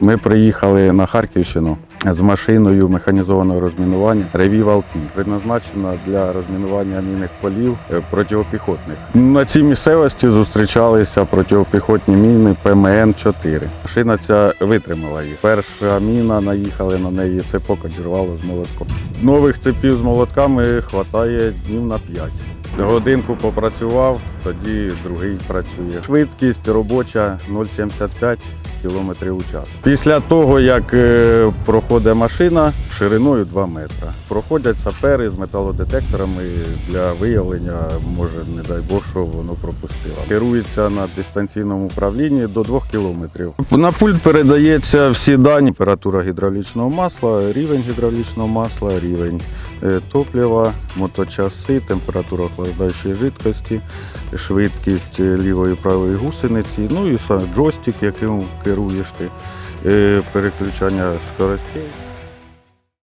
Ми приїхали на Харківщину з машиною механізованого розмінування Ревів Алпі, предназначена для розмінування мінних полів е, протипіхотних. На цій місцевості зустрічалися протипіхотні міни ПМН-4. Машина ця витримала їх. Перша міна наїхали на неї, цепок одірвало з молотком. Нових цепів з молотками хватає днів на 5. Годинку попрацював, тоді другий працює. Швидкість робоча 0,75 км у час. Після того, як е, проходить машина шириною 2 метри, проходять сапери з металодетекторами для виявлення, може, не дай Бог, що воно пропустило. Керується на дистанційному управлінні до 2 кілометрів. На пульт передається всі дані: температура гідравлічного масла, рівень гідравлічного масла, рівень топлива, моточаси, температура охлаждаючої жидкості, швидкість е, лівої і правої гусениці, ну і джойстик, яким керуєш ти, е, переключання скоростей.